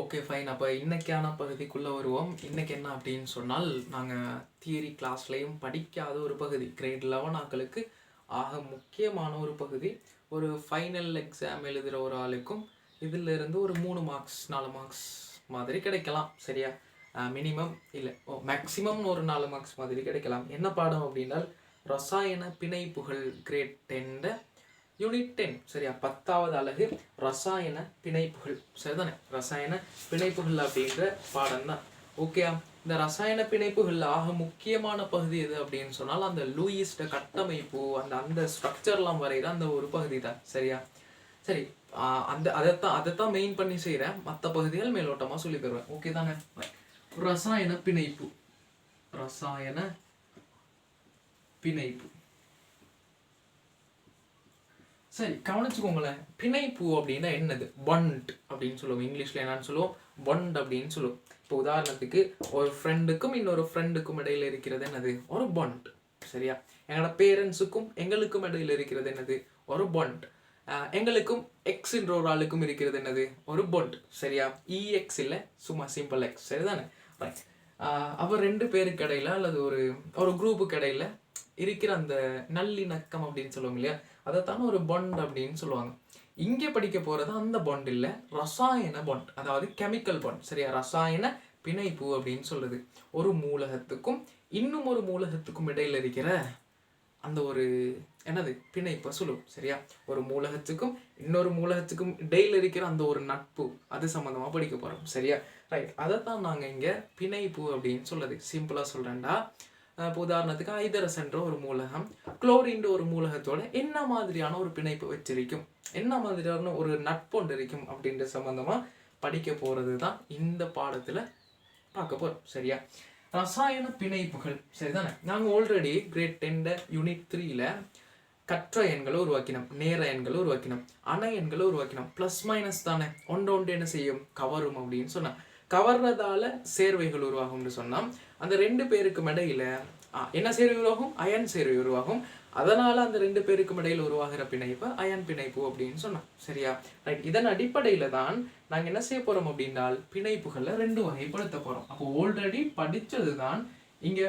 Okay fine அப்போ இன்னைக்கான பகுதிக்குள்ளே வருவோம். இன்றைக்கி என்ன அப்படின்னு சொன்னால் நாங்கள் தியரி கிளாஸ்லேயும் படிக்காத ஒரு பகுதி கிரேட் லெவன் ஆக்களுக்கு ஆக முக்கியமான ஒரு பகுதி. ஒரு ஃபைனல் எக்ஸாம் எழுதுகிற ஒரு ஆளுக்கும் இதுல இருந்து ஒரு மூணு மார்க்ஸ் நாலு மார்க்ஸ் மாதிரி கிடைக்கலாம். சரியா? மினிமம் இல்லை ஓ மேக்ஸிமம் ஒரு நாலு மார்க்ஸ் மாதிரி கிடைக்கலாம். என்ன பாடம் அப்படின்னால் ரசாயன பிணைப்புகள் கிரேட் டென்ட யூனிட் டென் சரியா? பத்தாவது அழகு ரசாயன பிணைப்புகள். சரிதானே? ரசாயன பிணைப்புகள் அப்படின்ற பாடம் தான் ஓகே இந்த ரசாயன பிணைப்புகள் ஆக முக்கியமான பகுதி எது அப்படின்னு சொன்னால் அந்த லூயிஸ்ட கட்டமைப்பு அந்த அந்த ஸ்ட்ரக்சர்லாம் வரைகிற அந்த ஒரு பகுதி தான் சரியா? சரி அந்த அதைத்தான் அதைத்தான் மெயின் பண்ணி செய்கிறேன் மற்ற பகுதிகள் மேலோட்டமாக சொல்லி தருவேன். ஓகே தானே? ரசாயன பிணைப்பு. ரசாயன பிணைப்பு. சரி கவனிச்சுக்கோங்களேன். பிணைப்பு அப்படின்னா என்னது? பண்ட் அப்படின்னு சொல்லுவோம். இங்கிலீஷில் என்னன்னு சொல்லுவோம்? பண்ட் அப்படின்னு சொல்லுவோம். இப்போ உதாரணத்துக்கு ஒரு ஃப்ரெண்டுக்கும் இன்னொரு ஃப்ரெண்டுக்கும் இடையில இருக்கிறது என்னது? ஒரு பண்ட் சரியா? எங்களோட பேரண்ட்ஸுக்கும் எங்களுக்கும் இடையில இருக்கிறது என்னது? ஒரு பண்ட் எங்களுக்கும் எக்ஸ் என்ற ஒரு ஆளுக்கும் இருக்கிறது என்னது? ஒரு பண்ட் சரியா? இஎக்ஸ் இல்லை சும்மா சிம்பிள் எக்ஸ் சரிதானே? ரைட் அவர் ரெண்டு பேருக்கு இடையில அல்லது ஒரு ஒரு குரூப்புக்கு இடையில இருக்கிற அந்த நல்லிணக்கம் அப்படின்னு சொல்லுவாங்க இல்லையா? அதைத்தான் ஒரு bond அப்படின்னு சொல்லுவாங்க. இங்கே படிக்க போகிறது அந்த bond இல்லை. ரசாயன bond அதாவது கெமிக்கல் bond. சரியா? ரசாயன பிணைப்பு அப்படின்னு சொல்லுது. ஒரு மூலகத்துக்கும் இன்னும் ஒரு மூலகத்துக்கும் இடையில் இருக்கிற அந்த ஒரு என்னது? பிணைப்பை சொல்லுவோம் சரியா? ஒரு மூலகத்துக்கும் இன்னொரு மூலகத்துக்கும் இடையில் இருக்கிற அந்த ஒரு நட்பு அது சம்மந்தமாக படிக்க போகிறோம் சரியா? ரைட் அதைத்தான் நாங்கள் இங்கே பிணைப்பு அப்படின்னு சொல்லுது. சிம்பிளாக சொல்கிறேன்டா இப்போ உதாரணத்துக்கு ஐதரசன்ற ஒரு மூலகம் குளோரின்ற ஒரு மூலகத்தோட என்ன மாதிரியான ஒரு பிணைப்பு வச்சிருக்கும்? என்ன மாதிரியான ஒரு நட்பொண்டு இருக்கும் அப்படின்ற சம்மந்தமாக படிக்க போகிறது தான் இந்த பாடத்தில் பார்க்க போகிறோம் சரியா? ரசாயன பிணைப்புகள். சரிதானே? நாங்கள் ஆல்ரெடி கிரேட் டென்ட யூனிட் த்ரீல கற்ற எண்களை உருவாக்கினோம். நேர எண்களை உருவாக்கினோம். அணை எண்களை உருவாக்கினோம். ப்ளஸ் மைனஸ் தானே? ஒன்று ஒன்று என்ன செய்யும்? கவரும் அப்படின்னு சொன்னேன் கவர்றதால சேர்வைகள் உருவாகும்னு சொன்னால் அந்த ரெண்டு பேருக்கும் இடையில என்ன சேர்வை உருவாகும்? அயன் சேர்வை உருவாகும். அதனால அந்த ரெண்டு பேருக்கும் இடையில் உருவாகிற பிணைப்பு அயன் பிணைப்பு அப்படின்னு சொன்னோம். சரியா? ரைட் இதன் அடிப்படையில தான் நாங்கள் என்ன செய்ய போறோம் அப்படின்னால் பிணைப்புகளை ரெண்டு வகைப்படுத்த போறோம். அப்போ ஆல்ரெடி படித்தது தான் இங்கே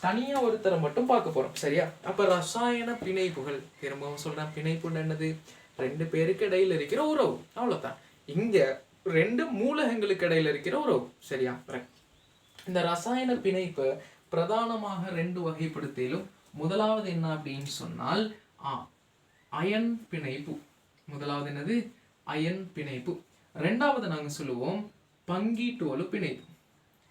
தனியாக ஒருத்தரை மட்டும் பார்க்க போகிறோம் சரியா? அப்போ ரசாயன பிணைப்புகள் திரும்பவும் சொல்கிறேன் பிணைப்புன்னு என்னது? ரெண்டு பேருக்கு இடையில இருக்கிற உறவு. அவ்வளோதான் இங்கே ரெண்டு மூலகங்களுக்கு இடையில இருக்கிற உறவு சரியா இந்த ரசாயன பிணைப்பு பிரதானமாக ரெண்டு வகைப்படுத்திலும் முதலாவது என்ன அப்படின்னு சொன்னால் ஆ அயன் பிணைப்பு. முதலாவது என்னது? அயன் பிணைப்பு. ரெண்டாவது நாங்கள் சொல்லுவோம் பங்கீட்டோலு பிணைப்பு.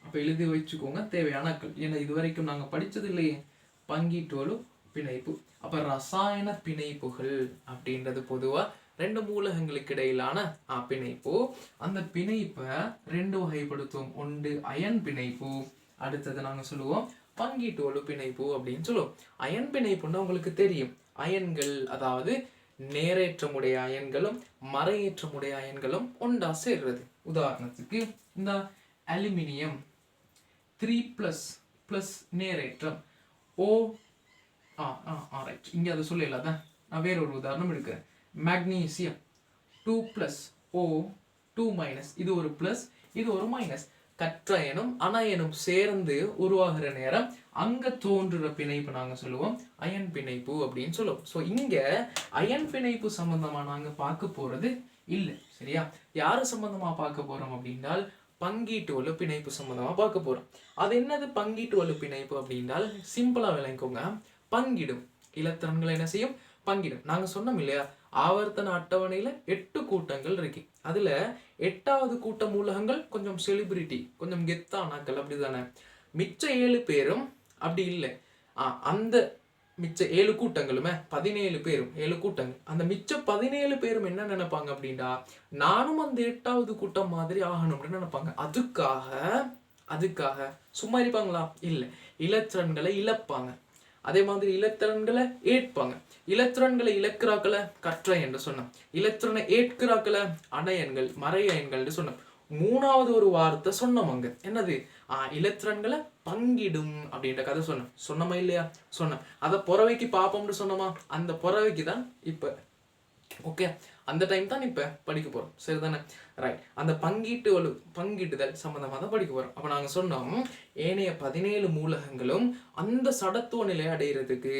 அப்போ எழுதி வச்சுக்கோங்க தேவையான அக்கள். ஏன்னா இது வரைக்கும் நாங்கள் படித்தது இல்லையே. பங்கீட்டோலு பிணைப்பு. அப்போ ரசாயன பிணைப்புகள் அப்படின்றது பொதுவாக ரெண்டு மூலகங்களுக்கு இடையிலான ஆ, பிணைப்பு. அந்த பிணைப்பை ரெண்டு வகைப்படுத்துவோம் ஒன்று அயன் பிணைப்பு அடுத்தது நாங்கள் சொல்லுவோம் பங்கீட்டு வலு பிணைப்பு அப்படின்னு சொல்லுவோம். அயன் பிணைப்புன்னா உங்களுக்கு தெரியும். அயன்கள் அதாவது நேரேற்றமுடைய அயன்களும் மறையேற்றமுடைய அயன்களும் ஒன்றா சேர்றது. உதாரணத்துக்கு இந்த அலுமினியம் த்ரீ ப்ளஸ் ப்ளஸ் நேரேற்றம். ஓ ஆ ஆ ஆ ரைட். இங்கே அதை சொல்லல நான் வேற ஒரு உதாரணம் எடுக்கிறேன். Magnesium two plus O two minus இது ஒரு ப்ளஸ் இது ஒரு மைனஸ் கற்றயனும் அணையனும் சேர்ந்து உருவாகிற நேரம். அங்க தோன்றுற பிணைப்பு நாங்க சொல்லுவோம். அயன் பிணைப்பு அப்படின்னு சொல்லுவோம். ஸோ இங்க அயன் பிணைப்பு சம்பந்தமா நாங்க பார்க்க போறது இல்லை சரியா? யாரு சம்பந்தமா பார்க்க போறோம் அப்படின்னால் பங்கீட்டு வலு பிணைப்பு சம்பந்தமா பார்க்க போறோம். அது என்னது பங்கீட்டு வலு பிணைப்பு அப்படின்னால் சிம்பிளா விளங்கிக்கோங்க பங்கிடும். இலத்திரன்களை என்ன செய்யும்? பங்கிடும். நாங்க சொன்னோம் இல்லையா? ஆவர்த்தன அட்டவணையில் எட்டு கூட்டங்கள் இருக்கு. அதில் எட்டாவது கூட்ட மூலகங்கள் கொஞ்சம் செலிபிரிட்டி கொஞ்சம் கெத்தானாக்கள் அப்படிதானே? மிச்ச ஏழு பேரும் அப்படி இல்லை. அந்த மிச்ச ஏழு கூட்டங்களுமே பதினேழு பேரும் ஏழு கூட்டங்கள். அந்த மிச்ச பதினேழு பேரும் என்ன நினைப்பாங்க அப்படின்னா நானும் அந்த எட்டாவது கூட்டம் மாதிரி ஆகணும் அப்படின்னு நினைப்பாங்க. அதுக்காக அதுக்காக சும்மா இருப்பாங்களா? இல்லை. இலத்திரன்களை இழப்பாங்க. அதே மாதிரி இலத்திரன்களை ஏற்பாங்க. இலத்திரன்களை இழக்கிறாக்களை கற்ற என்று சொன்னோம் இலத்திரனை ஏற்கிறாக்களை அணையன்கள் மறையன்கள் சொன்னோம் மூணாவது ஒரு வார்த்தை சொன்னோம் அங்க. என்னது? ஆஹ் இலத்திரன்களை பங்கிடும் அப்படின்ற கதை சொன்னோம் சொன்னமா இல்லையா? சொன்னோம் அதை புறவைக்கு பார்ப்போம்னு சொன்னோமா? அந்த புறவைக்கு தான் இப்ப. ஓகே? அந்த டைம் தான் இப்போ படிக்க போகிறோம் சரிதானே? ரைட் அந்த பங்கீட்டு வலு பங்கீட்டுதல் சம்மந்தமாக தான் படிக்க போகிறோம் அப்போ நாங்கள் சொன்னோம் ஏனைய பதினேழு மூலகங்களும் அந்த சடத்துவ நிலையை அடையிறதுக்கு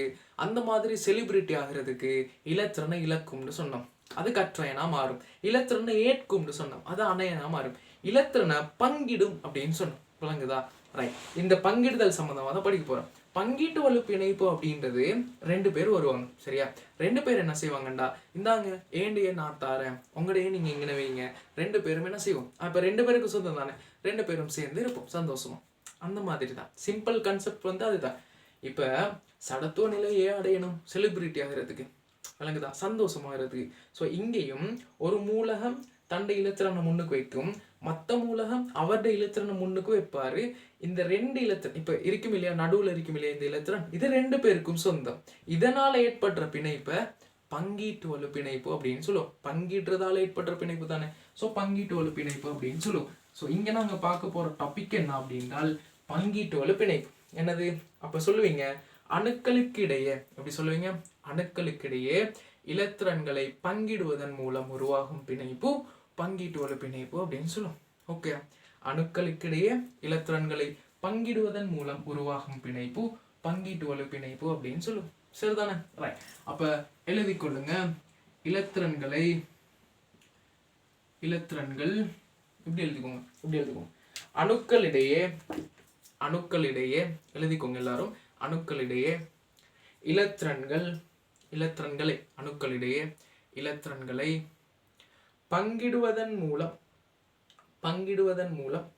அந்த மாதிரி செலிபிரிட்டி ஆகிறதுக்கு இலத்திறனை இழக்கும்னு சொன்னோம். அது கற்றயனா மாறும். இலத்திறனை ஏற்கும்னு சொன்னோம். அது அணையனா மாறும். இலத்திறனை பங்கிடும் அப்படின்னு சொன்னோம். விளங்குதா ரைட் இந்த பங்கிடுதல் சம்மந்தமாக தான் படிக்க போகிறோம் பங்கீட்டு வலுப்பு இணைப்பு அப்படின்றது ரெண்டு பேர் வருவாங்க சரியா? ரெண்டு பேர் என்ன செய்வாங்கண்டா? இந்தாங்க ஏண்டையே நான் தாரேன்? உங்களையே நீங்கள் இங்கே வைங்க. ரெண்டு பேரும் என்ன செய்வோம்? அப்போ ரெண்டு பேருக்கு சொந்தம் தானே? ரெண்டு பேரும் சேர்ந்து இருப்போம் சந்தோஷமா. அந்த மாதிரி தான் சிம்பிள் கன்செப்ட் வந்து அதுதான். இப்போ சடத்துவ நிலையே அடையணும் செலிபிரிட்டி ஆகிறதுக்கு. விளங்குதா? சந்தோஷமாகிறதுக்கு. ஸோ இங்கேயும் ஒரு மூலகம் தண்டை இலத்திரனை முன்னுக்கு வைக்கும். மற்ற மூலகம் அவருடைய இலத்திரனை முன்னுக்கு வைப்பாரு. இந்த ரெண்டு இலத்திரன் இப்ப இருக்கும் இல்லையா? நடுவுல இருக்கும் இல்லையா இந்த இலத்திரன்? இது ரெண்டு பேருக்கும் சொந்தம். இதனால ஏற்படுற பிணைப்பை பங்கீட்டு வலு பிணைப்பு அப்படின்னு சொல்லுவோம். பங்கீட்டுறதால ஏற்படுற பிணைப்பு தானே? ஸோ பங்கீட்டு வலு பிணைப்பு அப்படின்னு சொல்லுவோம். ஸோ இங்க நாங்க பார்க்க போற டாபிக் என்ன அப்படின்னால் பங்கீட்டு வலு பிணைப்பு. என்னது? அப்ப சொல்லுவீங்க அணுக்களுக்கு இடையே எப்படி சொல்லுவீங்க? அணுக்களுக்கிடையே இலத்திரன்களை பங்கிடுவதன் மூலம் உருவாகும் பிணைப்பு பங்கீட்டு வலு பிணைப்பு அப்படின்னு சொல்லுவோம். ஓகே அணுக்களுக்கிடையே இலத்திரன்களை பங்கிடுவதன் மூலம் உருவாகும் பிணைப்பு பங்கீட்டு வலு பிணைப்பு அப்படின்னு சொல்லுவோம். சரிதானே? ரைட் அப்ப எழுதி கொள்ளுங்க. இலத்திரன்களை இலத்திரன்கள் இப்படி எழுதிக்கோங்க. இப்படி எழுதிக்கோங்க. அணுக்களிடையே அணுக்களிடையே எழுதிக்கோங்க எல்லாரும். அணுக்களிடையே இலத்திரன்கள் இலத்திரன்களை அணுக்களிடையே இலத்திரன்களை பங்கிடுவதன் மூலம் பங்கிடுவதன் மூலம்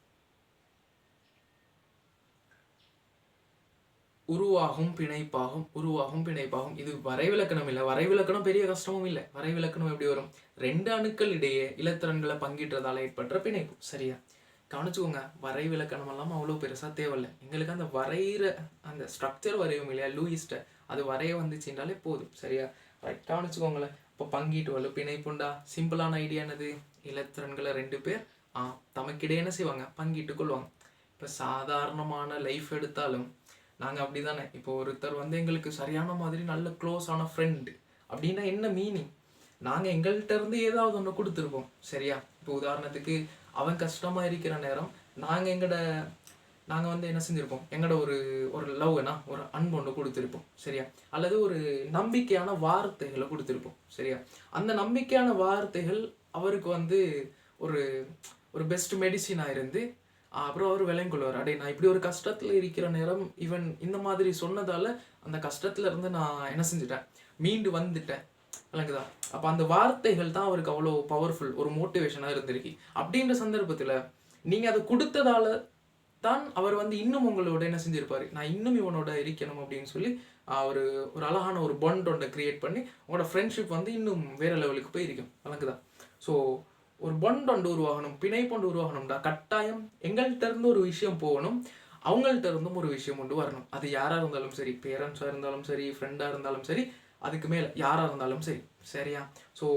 உருவாகும் பிணைப்பாகும் உருவாகும் பிணைப்பாகும். இது வரைவிலக்கணம் இல்லை. வரைவிலக்கணம் பெரிய கஷ்டமும் இல்லை. வரைவிலக்கணம் எப்படி வரும்? ரெண்டு அணுக்கள் இடையே இலத்திரன்களை பங்கிடுறதால ஏற்பட்ட பிணைப்பு. சரியா? கவனிச்சுக்கோங்க. வரைவிலக்கணம் எல்லாம் அவ்வளோ பெருசாக தேவையில்லை. எங்களுக்கு அந்த வரைகிற அந்த ஸ்ட்ரக்சர் வரையும் இல்லையா? லூயிஸ்ட்டை அது வரைய வந்துச்சுன்றாலே போதும். சரியா? ரைட் கவனிச்சுக்கோங்களேன். இப்போ பங்கீட்டு வலு பிணைப்புண்டா சிம்பிளான ஐடியா என்னது? இலத்திரன்களை ரெண்டு பேர் ஆ தமக்கிடையே என்ன செய்வாங்க? பங்கிட்டு கொள்வாங்க. இப்போ சாதாரணமான லைஃப் எடுத்தாலும் நாங்கள் அப்படி தானே இப்போ ஒருத்தர் வந்து எங்களுக்கு சரியான மாதிரி நல்ல க்ளோஸான ஃப்ரெண்டு அப்படின்னா என்ன மீனிங் நாங்கள் எங்கள்கிட்ட இருந்து ஏதாவது ஒன்று கொடுத்துருப்போம். சரியா? இப்போ உதாரணத்துக்கு அவன் கஷ்டமாக இருக்கிற நேரம் நாங்கள் எங்களோட நாங்கள் வந்து என்ன செஞ்சுருப்போம்? எங்களோட ஒரு ஒரு லவ்னா ஒரு அன்பு ஒன்று கொடுத்துருப்போம். சரியா? அல்லது ஒரு நம்பிக்கையான வார்த்தைகளை கொடுத்துருப்போம். சரியா? அந்த நம்பிக்கையான வார்த்தைகள் அவருக்கு வந்து ஒரு ஒரு பெஸ்ட் மெடிசினாக இருந்து அப்புறம் அவர் விளங்கொள்வார் அடே நான் இப்படி ஒரு கஷ்டத்தில் இருக்கிற நேரம் இவன் இந்த மாதிரி சொன்னதால அந்த கஷ்டத்துல இருந்து நான் என்ன செஞ்சுட்டேன்? மீண்டு வந்துட்டேன். விளங்குதா? அப்போ அந்த வார்த்தைகள் தான் அவருக்கு அவ்வளோ பவர்ஃபுல் ஒரு மோட்டிவேஷனாக இருந்திருக்கு. அப்படின்ற சந்தர்ப்பத்தில் நீங்கள் அதை கொடுத்ததால தான் அவர் வந்து இன்னும் உங்களோட என்ன செஞ்சிருப்பாரு? நான் இன்னும் இவனோட இருக்கணும் அப்படின்னு சொல்லி ஒரு ஒரு அழகான ஒரு பாண்ட் ஒன்றை கிரியேட் பண்ணி உங்களோட ஃப்ரெண்ட்ஷிப் வந்து இன்னும் வேற லெவலுக்கு போய் இருக்கும் விளங்குதா ஸோ ஒரு பாண்ட் ஒன்று உருவாகணும் பிணைப்பொண்டு உருவாகணும்டா. கட்டாயம் எங்கள்கிட்ட இருந்து ஒரு விஷயம் போகணும் அவங்கள்ட்ட இருந்தும் ஒரு விஷயம் கொண்டு வரணும். அது யாராக இருந்தாலும் சரி பேரண்ட்ஸாக இருந்தாலும் சரி ஃப்ரெண்டாக இருந்தாலும் சரி அதுக்கு மேலே யாராக இருந்தாலும் சரி. சரியா? ஸோ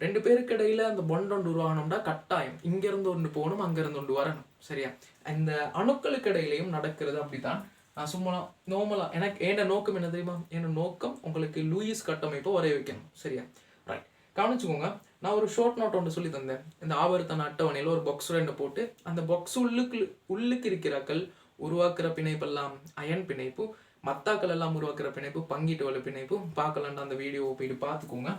ரெண்டு பேருக்கு இடையில அந்த பொண்ட் ஒன்று உருவாகணும்னா கட்டாயம். இங்கேருந்து ஒன்று போகணும் அங்கேருந்து ஒன்று வரணும். சரியா? இந்த அணுக்களுக்கு இடையிலையும் நடக்கிறது அப்படித்தான். நான் சும்மா நோமலா எனக்கு என்ன நோக்கம் என்ன தெரியுமா? என்ன நோக்கம் உங்களுக்கு லூயிஸ் கட்டமைப்பை வரைய வைக்கணும். சரியா? ரைட் கவனிச்சுக்கோங்க. நான் ஒரு ஷார்ட் நோட் ஒன்று சொல்லி தந்தேன். இந்த ஆவர்த்தன அட்டவணையில் ஒரு பாக்ஸ் ரெண்டு போட்டு அந்த பாக்ஸ் உள்ளுக்கு உள்ளுக்கு இருக்கிறாக்கள் உருவாக்குற பிணைப்பெல்லாம் அயன் பிணைப்பு மத்தாக்கள் எல்லாம் உருவாக்குற பிணைப்பு பங்கீட்டு வலு பிணைப்பு பார்க்கலான்ட்டு அந்த வீடியோவை போயிட்டு பார்த்துக்கோங்க.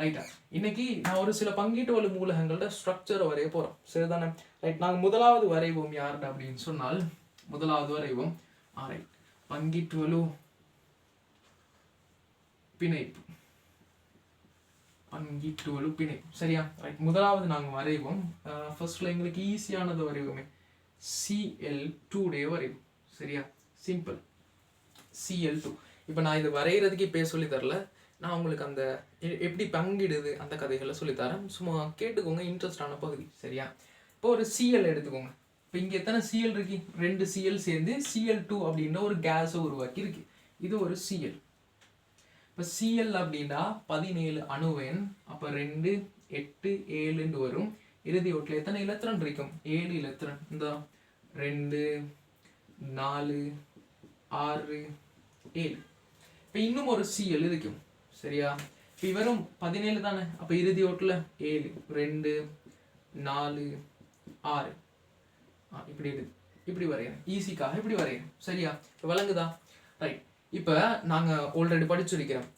ரைட்டா இன்னைக்கு நான் ஒரு சில பங்கீட்டு வலு மூலகங்களோட ஸ்ட்ரக்சரை வரைய போகிறோம் சரிதானே? ரைட் நாங்கள் முதலாவது வரைவோம் யார்கிட்ட அப்படின்னு சொன்னால் முதலாவது வரைவோம் ஆ ரைட் பங்கீட்டு வலு பிணைப்பு. பங்கீட்டு வலு பிணைப்பு. சரியா? ரைட் முதலாவது நாங்கள் வரைவோம். ஃபர்ஸ்ட்ல எங்களுக்கு ஈஸியானது வரைவோமே. சிஎல் டூ டே வரைவோம் சரியா? சிம்பிள் சிஎல் டூ இப்போ நான் இது வரைகிறதுக்கு இப்போ சொல்லி தரல. நான் உங்களுக்கு அந்த எ- எப்படி பங்கிடுது அந்த கதைகளை சொல்லித்தரேன் சும்மா கேட்டுக்கோங்க இன்ட்ரெஸ்டான பகுதி. சரியா? இப்போ ஒரு சிஎல் எடுத்துக்கோங்க. இப்போ இங்கே எத்தனை சிஎல் இருக்கு? ரெண்டு சிஎல் சேர்ந்து சிஎல் டூ அப்படின்ற ஒரு கேஸை உருவாக்கி இருக்கு இது ஒரு சிஎல் இப்போ சிஎல் அப்படின்னா பதினேழு அணுவெண் அப்போ ரெண்டு எட்டு ஏழுன்னு வரும். இறுதி ஓட்டில் எத்தனை இலத்திரன் இருக்கும்? ஏழு இலத்திரன். இந்த ரெண்டு நாலு ஆறு ஏழு. இப்போ இன்னும் ஒரு சி எழுதிக்கும் சரியா? இப்போ இவரும் பதினேழு தானே? அப்போ இறுதி ஓட்டில் ஏழு ரெண்டு நாலு ஆறு. ஆ, இப்படி இருக்கு இப்படி வரையறேன் ஈஸிக்காக இப்படி வரையறேன் சரியா? இப்ப விளங்குதா? ரைட் இப்போ நாங்கள் ஆல்ரெடி படிச்சிருக்கிறோம்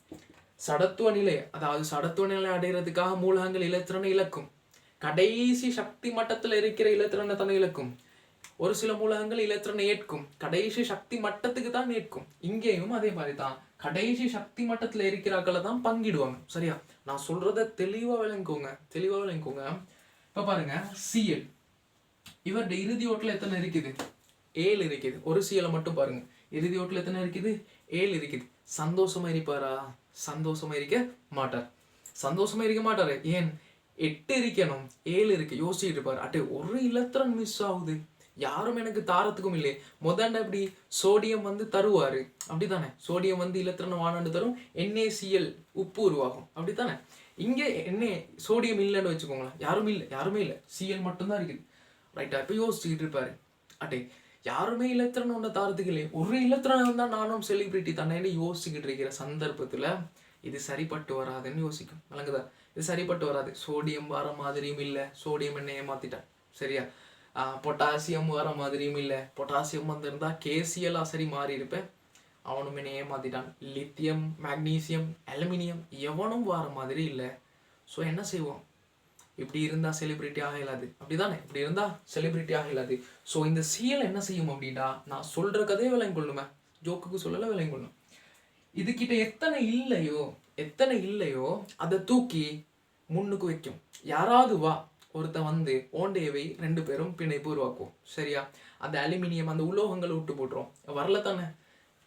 சடத்துவ நிலை அதாவது சடத்துவ நிலை அடைகிறதுக்காக மூலகங்கள் இலத்திரனை இழக்கும். கடைசி சக்தி மட்டத்தில் இருக்கிற இலத்திரனை தானே இழக்கும். ஒரு சில மூலகங்கள் இலத்திரனை ஏற்கும். கடைசி சக்தி மட்டத்துக்கு தான் ஏற்கும். இங்கேயும் அதே மாதிரி தான். கடைசி சக்தி மட்டத்துல இருக்கிறாக்களை தான் பங்கிடுவாங்க. சரியா? நான் சொல்கிறத தெளிவா விளங்குங்க. தெளிவா விளங்குங்க. இப்ப பாருங்க சிஎல் இவருடைய இறுதி ஓட்டுல எத்தனை இருக்குது? ஏழு இருக்குது. ஒரு சிஎலை மட்டும் பாருங்க. இறுதி ஓட்டுல எத்தனை இருக்குது? ஏழு இருக்குது. சந்தோஷமா இருப்பாரா? சந்தோஷமா இருக்க மாட்டார். சந்தோஷமா இருக்க மாட்டார். ஏன்? எட்டு இருக்கணும். ஏழு இருக்கு. யோசிச்சுட்டு இருப்பார். அட்டே ஒரு இலத்திரன் மிஸ் ஆகுது. யாரும் எனக்கு தாரத்துக்கும் இல்லையே முதண்ட இப்படி சோடியம் வந்து தருவாரு. அப்படித்தானே? சோடியம் வந்து இலத்திரன வானாண்டு தரும். என்ஏசிஎல் உப்பு உருவாகும். அப்படித்தானே? இங்கே என்ன சோடியம் இல்லைன்னு வச்சுக்கோங்களேன். யாரும் இல்லை. யாருமே இல்லை. சிஎல் மட்டும்தான் இருக்குது. ரைட்டா இப்போ யோசிச்சுக்கிட்டு இருப்பாரு. அட்டே யாருமே இலத்திரன் ஒன்று தாரத்துக்கு இல்லையே ஒரு இலத்திரன் தான் நானும் செலிபிரிட்டி தானே யோசிச்சுக்கிட்டு இருக்கிற சந்தர்ப்பத்துல இது சரிப்பட்டு வராதுன்னு யோசிக்கும். வழங்குதா இது சரிப்பட்டு வராது. சோடியம் வர மாதிரியும் இல்லை. சோடியம் என்ன ஏமாத்திட்டான் சரியா? பொட்டாசியம் வர மாதிரியும் இல்லை. பொட்டாசியம் வந்திருந்தா கேசியலாக சரி மாறி இருப்பேன். அவனும் என்னையே ஏமாத்திட்டான் லித்தியம் மேக்னீசியம் அலுமினியம் எவனும் வர மாதிரி இல்லை. ஸோ என்ன செய்வோம்? இப்படி இருந்தால் செலிபிரிட்டி ஆக இயலாது அப்படிதானே? இப்படி இருந்தால் செலிபிரிட்டி ஆக ஸோ இந்த சிஎல் என்ன செய்யும் அப்படின்னா நான் சொல்கிற கதையை விளங்கி கொள்ளுமே. ஜோக்குக்கு சொல்லல விளங்கி கொள்ளும். இதுகிட்ட எத்தனை இல்லையோ எத்தனை இல்லையோ அதை தூக்கி முன்னுக்கு வைக்கும். யாராவது வா ஒருத்தன் வந்து ஓண்டையவை ரெண்டு பேரும் பிணைப்பு உருவாக்குவோம். சரியா? அந்த அலுமினியம் அந்த உலோகங்களை விட்டு போட்டுரும். வரல தானே?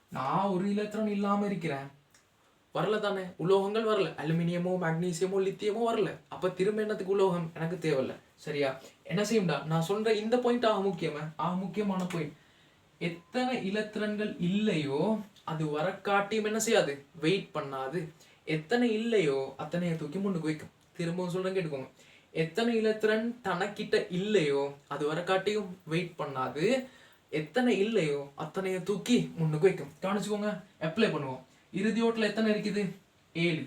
நான் ஒரு இலத்திரன் இல்லாமல் இருக்கிறேன். வரல தானே? உலோகங்கள் வரல. அலுமினியமோ மேக்னீசியமோ லித்தியமோ வரல. அப்போ திரும்ப என்னத்துக்கு உலோகம்? எனக்கு தேவையில்ல. சரியா? என்ன செய்யும்டா? நான் சொல்ற இந்த பாயிண்ட் ஆக முக்கியமே? ஆக முக்கியமான பாயிண்ட் எத்தனை இலத்திரன்கள் இல்லையோ அது வரக்காட்டியும் என்ன செய்யாது? வெயிட் பண்ணாது. எத்தனை இல்லையோ அத்தனையை தூக்கி முன்னுக்கு வைக்கும். திரும்பவும் சொல்கிறேன் கேட்டுக்கோங்க. எத்தனை இலத்திரன் தனக்கிட்ட இல்லையோ அது வர காட்டியும் வெயிட் பண்ணாது. எத்தனை இல்லையோ அத்தனைய தூக்கி முன்னுக்கு வைக்கும். கவனிச்சுக்கோங்க அப்ளை பண்ணுவோம். இறுதி ஓட்டில் எத்தனை இருக்குது? ஏழு.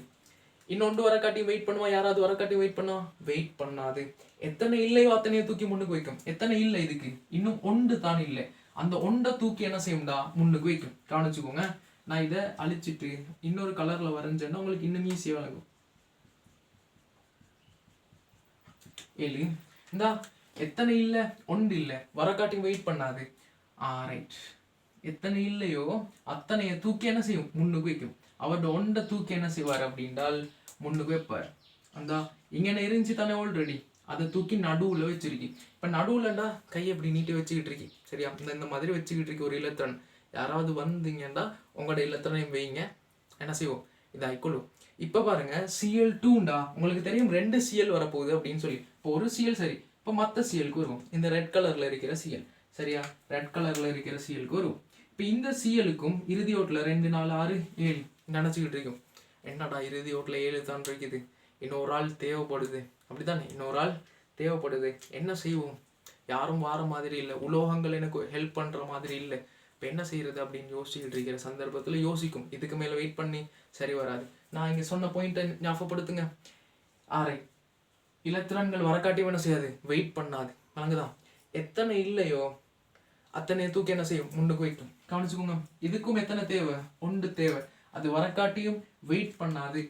இன்னொன்று வர காட்டி வெயிட் பண்ணுவா யாராவது வர காட்டி வெயிட் பண்ணுவா வெயிட் பண்ணாது. எத்தனை இல்லையோ அத்தனைய தூக்கி முன்னுக்கு வைக்கும். எத்தனை இல்லை இதுக்கு? இன்னும் ஒன்று தான் இல்லை. அந்த ஒன்றை தூக்கி என்ன செய்யும்டா? முன்னுக்கு வைக்கும். கவனிச்சுக்கோங்க. நான் இதை அழிச்சிட்டு இன்னொரு கலரில் வரைஞ்சேன்னா உங்களுக்கு இன்னும் ஈஸியாக இருக்கும் ஏழு இந்தா எத்தனை இல்லை? ஒன்று இல்லை. வரக்காட்டி வெயிட் பண்ணாது. ஆ ரைட் எத்தனை இல்லையோ அத்தனையை தூக்கி என்ன செய்யும்? முன்னுக்கு வைக்கும். அவரோட ஒன்றை தூக்கி என்ன செய்வார் அப்படின்றால் முன்னுக்கு வைப்பார். அந்த இங்க இருந்துச்சு தானே ஆல்ரெடி அதை தூக்கி நடுவுல வச்சிருக்கி. இப்ப நடுவில்டா கையை இப்படி நீட்டி வச்சுக்கிட்டு இருக்கி. சரியா? இந்த இந்த மாதிரி வச்சுக்கிட்டு இருக்கி ஒரு இலத்திரன் யாராவது வந்தீங்கன்னா உங்களோட இலத்திரனையும் வைங்க. என்ன செய்வோம்? இதாகிக்கொள்ளும் இப்போ பாருங்க சிஎல் டூண்டா உங்களுக்கு தெரியும் ரெண்டு சிஎல் வரப்போகுது அப்படின்னு சொல்லி. இப்போ ஒரு சிஎல் சரி இப்போ மற்ற சிஎலுக்கு வரும் இந்த ரெட் கலரில் இருக்கிற சிஎல் சரியா? ரெட் கலரில் இருக்கிற சிஎலுக்கு வரும். இப்போ இந்த சிஎலுக்கும் இறுதி ஓட்டில் ரெண்டு நாலு ஆறு ஏழு நினச்சிக்கிட்டு இருக்கும். என்னடா இறுதி ஓட்டில் ஏழு தான் இருக்குது இன்னொரு ஆள் தேவைப்படுது. அப்படிதானே இன்னொரு ஆள் தேவைப்படுது. என்ன செய்வோம்? யாரும் வார மாதிரி இல்லை. உலோகங்கள் எனக்கு ஹெல்ப் பண்ணுற மாதிரி இல்லை. இப்போ என்ன செய்கிறது அப்படின்னு யோசிச்சுக்கிட்டு இருக்கிற சந்தர்ப்பத்தில் யோசிக்கும். இதுக்கு மேலே வெயிட் பண்ணி சரி வராது. நான் இங்கே சொன்ன பாயிண்ட்டை ஞாபகப்படுத்துங்க. ஆரை இலத்திரன்கள் வரக்காட்டி என்ன செய்யாது? வெயிட் பண்ணாது. வழங்குதான் எத்தனை இல்லையோ அத்தனை தூக்கி என்ன செய்யும்? முன்னுக்கு வைக்கும். கவனிச்சுக்கோங்க. இதுக்கும் எத்தனை தேவை? ஒன்று தேவை. அது வரக்காட்டியும் வெயிட் பண்ணாது.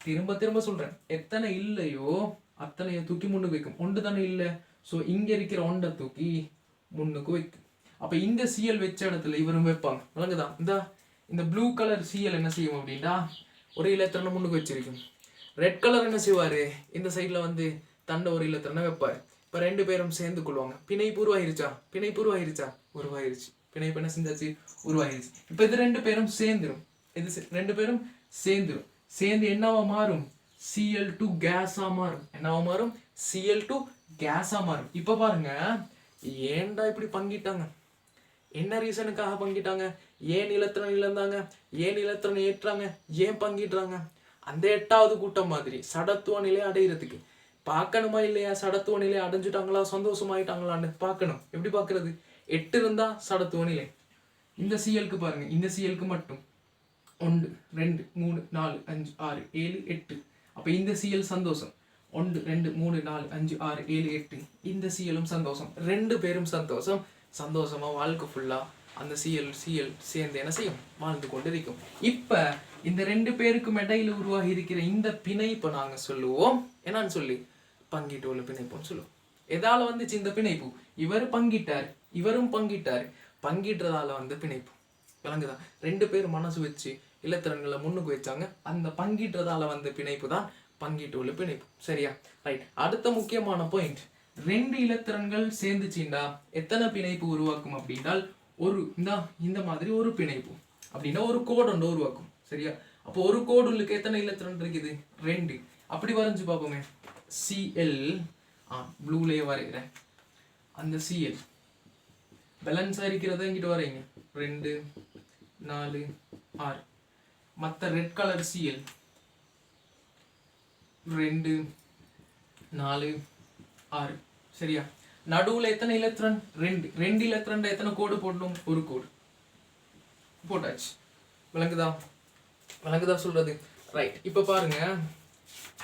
திரும்ப திரும்ப சொல்கிறேன் எத்தனை இல்லையோ அத்தனையை தூக்கி முன்னுக்கு வைக்கும். ஒன்று தானே இல்லை? ஸோ இங்கே இருக்கிற ஒன்றை தூக்கி முன்னுக்கு வைக்கும். அப்போ இந்த சிஎல் வச்ச இடத்துல இவரும் வைப்பாங்க. விளங்குதா? இந்த இந்த ப்ளூ கலர் சிஎல் என்ன செய்யும் அப்படின்னா ஒரு இலத்திரனை முன்னுக்கு வச்சிருக்கும். ரெட் கலர் என்ன செய்வார்? இந்த சைடில் வந்து தண்டை ஒரு இலத்திரனை வைப்பார். இப்போ ரெண்டு பேரும் சேர்ந்து கொள்வாங்க. பிணைப்பு உருவாயிருச்சா பிணைப்பு உருவாயிருச்சா உருவாயிருச்சு பிணைப்பு என்ன செஞ்சாச்சு? உருவாயிருச்சு இப்போ இது ரெண்டு பேரும் சேர்ந்துரும். இது செ- ரெண்டு பேரும் சேர்ந்துடும் சேர்ந்து என்னவா மாறும்? சிஎல் டூ கேஸாக மாறும். என்னவா மாறும்? சிஎல் டூ கேஸாக மாறும். இப்போ பாருங்க. ஏன்டா இப்படி பங்கிட்டாங்க? என்ன ரீசனுக்காக பங்கிட்டாங்க? ஏன் நிலத்திறன் இழந்தாங்க? ஏன் நிலத்திறன் ஏற்றாங்க? ஏன் பங்கிடுறாங்க? அந்த எட்டாவது கூட்டம் மாதிரி சடத்துவ நிலை அடையிறதுக்கு பார்க்கணுமா இல்லையா? சடத்துவ நிலை அடைஞ்சுட்டாங்களா? சந்தோஷமாயிட்டாங்களான்னு பார்க்கணும். எப்படி பார்க்கறது? எட்டு இருந்தா சடத்துவ நிலை. இந்த சிஎலுக்கு பாருங்க. இந்த சிஎலுக்கு மட்டும் ஒன்று ரெண்டு மூணு நாலு அஞ்சு ஆறு ஏழு எட்டு. அப்போ இந்த சிஎல் சந்தோஷம். ஒன்று ரெண்டு மூணு நாலு அஞ்சு ஆறு ஏழு எட்டு. இந்த சிஎலும் சந்தோஷம். ரெண்டு பேரும் சந்தோஷம். சந்தோஷமா வாழ்க்கை ஃபுல்லாக அந்த சிஎல் சிஎல் சேர்ந்து என்ன செய்யும்? வாழ்ந்து கொண்டிருக்கும். இப்போ இப்ப இந்த ரெண்டு பேருக்கும் இடையில உருவாகி இருக்கிற இந்த பிணைப்பை நாங்க சொல்லுவோம். என்னன்னு சொல்லி? பங்கிட்டு உள்ள பிணைப்புன்னு சொல்லுவோம். எதால வந்துச்சு இந்த பிணைப்பு? இவர் பங்கிட்டார். இவரும் பங்கிட்டார். பங்கிட்டதால வந்து பிணைப்பு. விளங்குதா? ரெண்டு பேர் மனசு வச்சு இலத்திறன்களை முன்னுக்கு வச்சாங்க. அந்த பங்கிட்டதால வந்த பிணைப்பு தான் பங்கிட்டு உள்ள பிணைப்பு. சரியா? ரைட் அடுத்த முக்கியமான பாயிண்ட் ரெண்டு இலத்திறன்கள் சேர்ந்துச்சுண்டா. எத்தனை பிணைப்பு உருவாக்கும் அப்படின்னால் ஒரு இந்த இந்த மாதிரி ஒரு பிணைப்பு அப்படின்னா ஒரு கோடு ஒன்று உருவாக்கும் சரியா? அப்போ ஒரு கோடு உள்ளுக்கு எத்தனை இலத்திரன் இருக்குது? ரெண்டு. அப்படி வரைஞ்சு பார்ப்போமே. சிஎல் ஆ ப்ளூலேயே வரைகிறேன். அந்த சிஎல் பேலன்ஸாக இருக்கிறத இங்கிட்டு வரைங்க ரெண்டு நாலு ஆறு. மற்ற ரெட் கலர் சிஎல் ரெண்டு நாலு ஆறு. சரியா? நடுவுல எத்தனை இலத்திரன்? ரெண்டு ரெண்டு இலத்திரன்ல எத்தனை கோடு போடணும்? ஒரு கோடு. போட்டாச்சு. விளங்குதா? விளங்குதா சொல்றது? ரைட் இப்ப பாருங்க.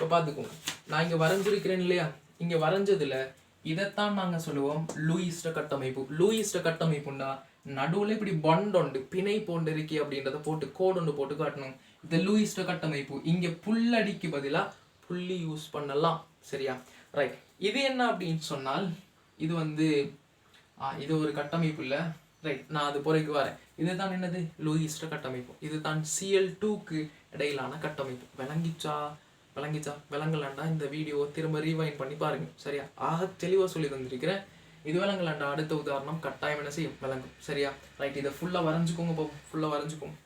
இப்ப பாத்துக்கோங்க. நான் இங்க வரைஞ்சிருக்கிறேன் இல்லையா? இங்க வரைஞ்சதுல இதைத்தான் நாங்க சொல்லுவோம் லூயிஸ்ட கட்டமைப்பு. லூயிஸ்ட கட்டமைப்புன்னா நடுவுல இப்படி பண்ட் பிணை போண்டு இருக்கி அப்படின்றத போட்டு கோடு ஒன்று போட்டு காட்டணும். இந்த லூயிஸ்ட கட்டமைப்பு. இங்க புல்லடிக்கு பதிலா புள்ளி யூஸ் பண்ணலாம். சரியா? ரைட் இது என்ன அப்படின்னு சொன்னால் இது வந்து இது ஒரு கட்டமைப்பு இல்லை. ரைட் நான் அது பிறகு வரேன். இதுதான் என்னது? லூயிஸ்ட கட்டமைப்பு. இதுதான் சிஎல் டூக்கு இடையிலான கட்டமைப்பு. விளங்கிச்சா? விளங்கிச்சா? விளங்கலாண்டா? இந்த வீடியோ திரும்ப ரீவைன் பண்ணி பாருங்க. சரியா? ஆக தெளிவாக சொல்லி தந்திருக்கிறேன் இது விளங்கலாண்டா. அடுத்த உதாரணம் கட்டாயம் என்ன செய்யும்? விளங்கும். சரியா? ரைட் இதை ஃபுல்லாக வரைஞ்சிக்கோங்க இப்போ ஃபுல்லாக வரைஞ்சிக்கோங்க.